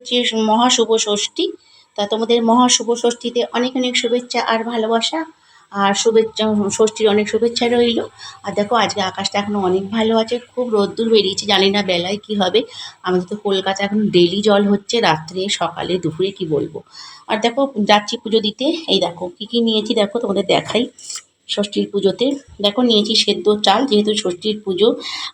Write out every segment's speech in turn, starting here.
হচ্ছে মহাশুভ ষষ্ঠী, তা তোমাদের মহাশুভ ষষ্ঠীতে অনেক অনেক শুভেচ্ছা আর ভালোবাসা। আর শুভেচ্ছা, ষষ্ঠীর অনেক শুভেচ্ছা রইল। আর দেখো, আজকে আকাশটা এখনও অনেক ভালো আছে, খুব রোদ্দুর বেরিয়েছে, জানি না বেলায় কি হবে। আমাদের তো কলকাতা এখন ডেলি জল হচ্ছে, রাত্রে, সকালে, দুপুরে কি বলব। আর দেখো, যাচ্ছি পুজো দিতে। এই দেখো, কি কি নিয়েছি দেখো, তোমাদের দেখাই। ষষ্ঠীর পুজোতে। দেখো, নিয়েছি সেদ্ধ চাল, যেহেতু ষষ্ঠীর পুজো।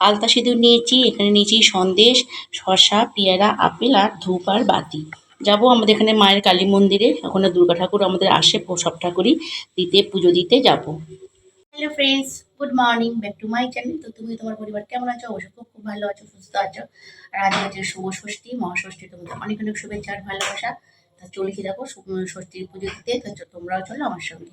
আলতা সিঁদুর নিয়েছি, এখানে নিয়েছি সন্দেশ, শসা, পেয়ারা, আপেল আর ধূপ আর বাতি। যাব আমাদের এখানে মায়ের কালী মন্দিরে। ওখানে দুর্গা ঠাকুর আমাদের আসে সব ঠাকুরই দিতে, পুজো দিতে যাব। Hello friends good morning back to my channel তো তুমি, তোমার পরিবার কেমন আছো? অবশ্যই খুব খুব ভালো আছো, সুস্থ আছো। আর আজ হচ্ছে শুভ ষষ্ঠী, মহাষষ্ঠী, তোমাদের অনেক অনেক শুভেচ্ছা আর ভালোবাসা। তা চলেছি দেখো ষষ্ঠীর পুজো দিতে। তো তোমরাও চলো আমার সঙ্গে।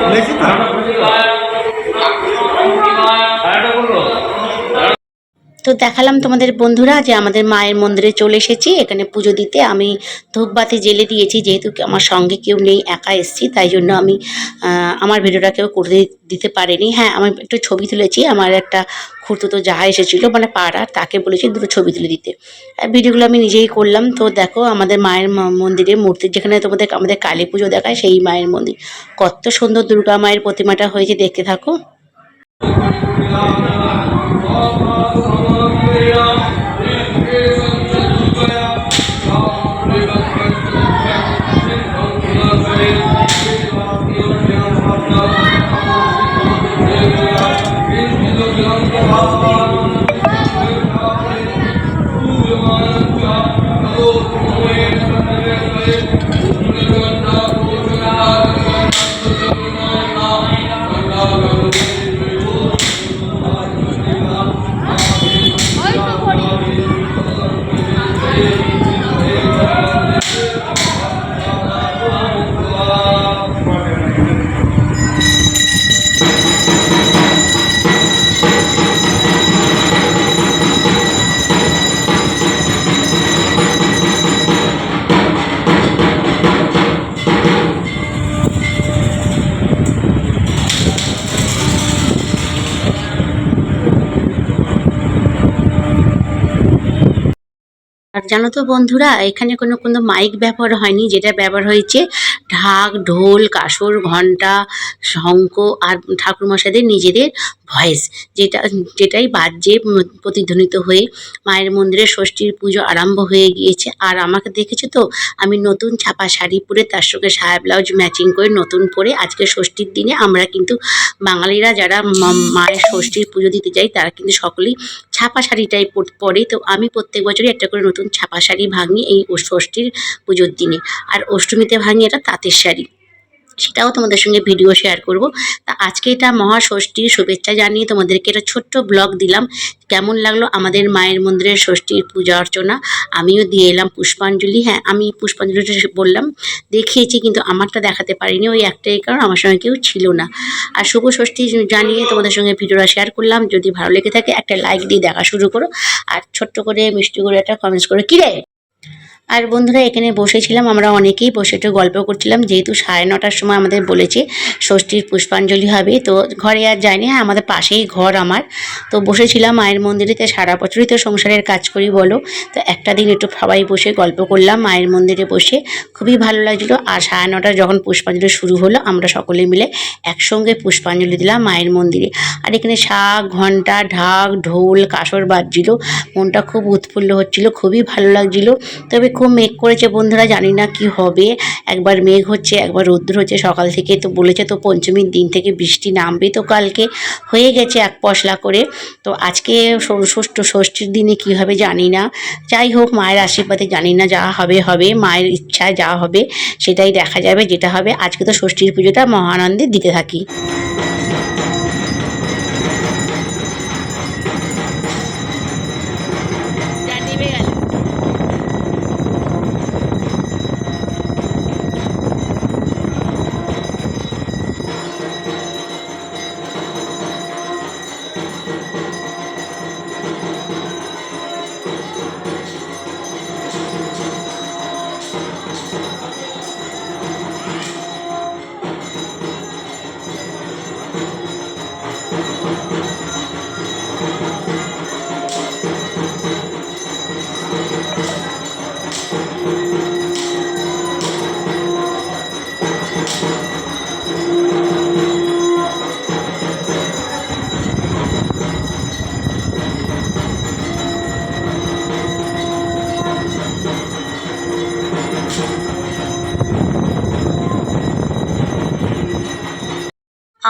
ঠিক আছে বেশি তো তো দেখালাম তোমাদের বন্ধুরা যে আমাদের মায়ের মন্দিরে চলে এসেছি। এখানে পুজো দিতে আমি ধূপবাতি জেলে দিয়েছি, যেহেতু আমার সঙ্গে কেউ নেই, একা এসেছি, তাই জন্য আমি আমার ভিডিওটা কেউ করে দিতে পারেনি। হ্যাঁ আমি একটু ছবি তুলেছি, আমার একটা খুঁড়তুতো যাহা এসেছিল মানে পাড়ার, তাকে বলেছি দুটো ছবি তুলে দিতে। ভিডিওগুলো আমি নিজেই করলাম। তো দেখো, আমাদের মায়ের মন্দিরে মূর্তি, যেখানে তোমাদের, আমাদের কালী পুজো দেখায়, সেই মায়ের মন্দির। কত সুন্দর দুর্গা মায়ের প্রতিমাটা হয়েছে, দেখতে থাকো। জানো তো বন্ধুরা, এখানে কোনো কোনো মাইক ব্যবহার হয়নি। যেটা ব্যবহার হয়েছে, ঢাক, ঢোল, কাসর, ঘণ্টা, শঙ্খ আর ঠাকুরমশাইদের নিজেদের ভয়েস, যেটা, যেটাই বাজ্যে উম প্রতিধ্বনিত হয়ে মায়ের মন্দিরে ষষ্ঠীর পুজো আরম্ভ হয়ে গিয়েছে। আর আমাকে দেখেছ তো? আমি নতুন ছাপা শাড়ি পরে তার সঙ্গে সায়া ব্লাউজ ম্যাচিং করে নতুন পরে আজকে ষষ্ঠীর দিনে আমরা কিন্তু বাঙালিরা যারা মায়ের ষষ্ঠীর পুজো দিতে যাই, তারা কিন্তু সকলেই ছাপা শাড়িটাই পরে। তো আমি প্রত্যেক বছরই একটা করে নতুন ছাপা শাড়ি ভাঙি এই ষষ্ঠীর পুজোর দিনে। আর অষ্টমীতে ভাঙি এটা তাঁতের শাড়ি। সেটাও তোমাদের সঙ্গে ভিডিও শেয়ার করব। তা আজকে এটা মহাষষ্ঠীর শুভেচ্ছা জানিয়ে তোমাদেরকে একটা ছোট্ট ব্লগ দিলাম। কেমন লাগল আমাদের মায়ের মন্দিরের ষষ্ঠীর পূজা অর্চনা? আমিও দিয়ে এলাম পুষ্পাঞ্জলি। হ্যাঁ আমি পুষ্পাঞ্জলিটা বললাম, দেখিয়েছি কিন্তু আমারটা দেখাতে পারিনি, ওই একটাই কারণ আমার সঙ্গে কেউ ছিল না। আর শুভ ষষ্ঠী জানিয়ে তোমাদের সঙ্গে ভিডিওটা শেয়ার করলাম। যদি ভালো লেগে থাকে একটা লাইক দিয়ে দেখা শুরু করো। আর ছোট্ট করে মিষ্টি করে একটা কমেন্টস করো। কী রে? আর বন্ধুরা, এখানে বসেছিলাম, আমরা অনেকেই বসে একটু গল্প করছিলাম। যেহেতু সাড়ে নটার সময় আমাদের বলেছে, ষষ্ঠীর পুষ্পাঞ্জলি হবে, তো ঘরে আর যায়নি হ্যাঁ আমাদের পাশেই ঘর আমার। তো বসেছিলাম মায়ের মন্দিরেতে সারা বছরই তো সংসারের কাজ করি বলো। তো একটা দিন একটু সবাই বসে গল্প করলাম মায়ের মন্দিরে বসে। খুবই ভালো লাগছিল আর সাড়ে নটার যখন পুষ্পাঞ্জলি শুরু হলো, আমরা সকলে মিলে একসঙ্গে পুষ্পাঞ্জলি দিলাম মায়ের মন্দিরে। আর এখানে শাক, ঘণ্টা, ঢাক, ঢোল, কাসর বাজছিল, মনটা খুব উৎফুল্ল হচ্ছিল, খুবই ভালো লাগছিল। তবে খুব মেঘ করেছে, বন্ধুরা জানি না কি হবে। একবার মেঘ হচ্ছে, একবার রৌদ্র হচ্ছে, সকাল থেকে তো বলেছে তো পঞ্চমীর দিন থেকে বৃষ্টি নামবে তো কালকে। হয়ে গেছে এক পশলা করে। তো আজকে ষষ্ঠ, ষষ্ঠীর দিনে কি হবে জানি না। যাই হোক, মায়ের আশীর্বাদে জানি না যা হবে হবে। মায়ের ইচ্ছায় যা হবে, সেটাই দেখা যাবে, যেটা হবে। আজকে তো ষষ্ঠীর পুজোটা মহানন্দে দিতে থাকি।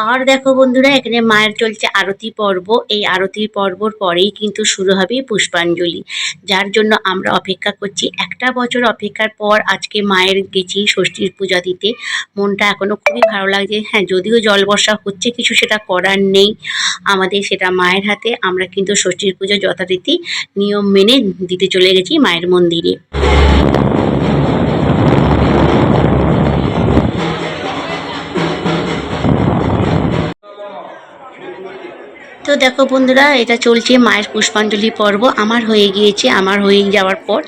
আর দেখো বন্ধুরা, এখানে মায়ের চলছে আরতি পর্ব। এই আরতি পর্বর পরেই কিন্তু শুরু হবে পুষ্পাঞ্জলি, যার জন্য আমরা অপেক্ষা করছি। একটা বছর অপেক্ষার পর আজকে মায়ের গেছি ষষ্ঠীর পূজা দিতে। মনটা এখনও খুবই ভালো লাগছে। হ্যাঁ যদিও জল বর্ষা হচ্ছে, কিছু সেটা করার নেই আমাদের, সেটা মায়ের হাতে। আমরা কিন্তু ষষ্ঠীর পুজো যথারীতি নিয়ম মেনে দিতে চলে গেছি মায়ের মন্দিরে। তো দেখো বন্ধুরা, এটা চলছে মায়ের পুষ্পাঞ্জলি পর্ব। আমার হয়ে গিয়েছে, আমার হয়ে যাওয়ার পর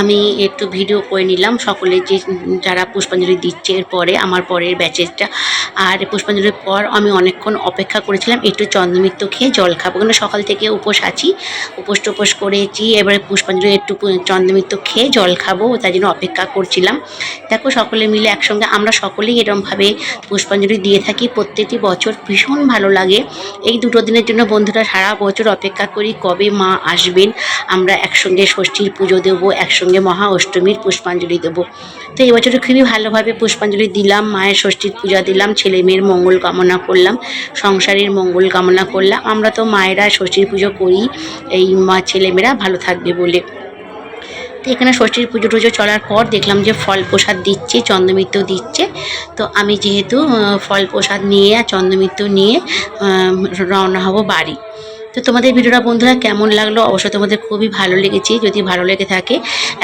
আমি একটু ভিডিও করে নিলাম। সকলে যে যারা পুষ্পাঞ্জলি দিচ্ছে এর পরে, আমার পরের ব্যাচেসটা আর পুষ্পাঞ্জলির পর আমি অনেকক্ষণ অপেক্ষা করেছিলাম, একটু চন্দ্রমিত্র খেয়ে জল খাব। কেন সকাল থেকে উপোস আছি, উপোস টুপোস করেছি, এবারে পুষ্পাঞ্জলি একটু চন্দ্রমিত্র খেয়ে জল খাব, তাই জন্য অপেক্ষা করছিলাম। দেখো সকলে মিলে একসঙ্গে, আমরা সকলেই এরমভাবে পুষ্পাঞ্জলি দিয়ে থাকি। প্রত্যেকটি বছর ভীষণ ভালো লাগে। এই দুটো দিনের বন্ধুরা সারা বছর অপেক্ষা করি কবে মা আসবেন। আমরা একসঙ্গে ষষ্ঠীর পুজো দেবো, একসঙ্গে মহা অষ্টমীর পুষ্পাঞ্জলি দেবো। তো এই বছর খুবই ভালোভাবে পুষ্পাঞ্জলি দিলাম, মায়ের ষষ্ঠীর পূজা দিলাম, ছেলে মেয়ের মঙ্গল কামনা করলাম, সংসারের মঙ্গল কামনা করলাম। আমরা তো মায়েরা ষষ্ঠীর পুজো করি, এই মা ছেলেমেয়েরা ভালো থাকবে বলে। তো এখানে ষষ্ঠীর পুজো টুজো চলার পর দেখলাম যে ফল প্রসাদ দিচ্ছে চন্দ্রমিত্র দিচ্ছে। তো আমি যেহেতু ফল প্রসাদ নিয়ে আর চন্দ্রমিত্র নিয়ে রওনা হব বাড়ি। তো তোমাদের ভিডিওটা বন্ধুরা কেমন লাগল? অবশ্যই তোমাদের খুবই ভালো লেগেছে। যদি ভালো লেগে থাকে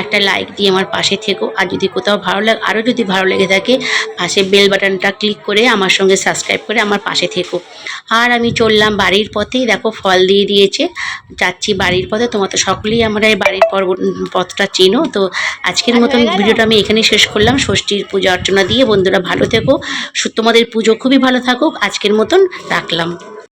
একটা লাইক দিয়ে আমার পাশে থেকো। আর যদি কোথাও ভালো লাগে আরও যদি ভালো লেগে থাকে পাশে বেল বাটনটা ক্লিক করে আমার সঙ্গে সাবস্ক্রাইব করে আমার পাশে থেকো। আর আমি চললাম বাড়ির পথেই দেখো ফল দিয়ে দিয়েছে। যাচ্ছি বাড়ির পথে। তোমার তো সকলেই আমরা এই বাড়ির পর্ব পথটা চেনো। তো আজকের মতন ভিডিওটা আমি এখানেই শেষ করলাম। ষষ্ঠীর পূজা অর্চনা দিয়ে বন্ধুরা ভালো থেকো। তোমাদের পুজো খুবই ভালো থাকুক। আজকের মতন রাখলাম।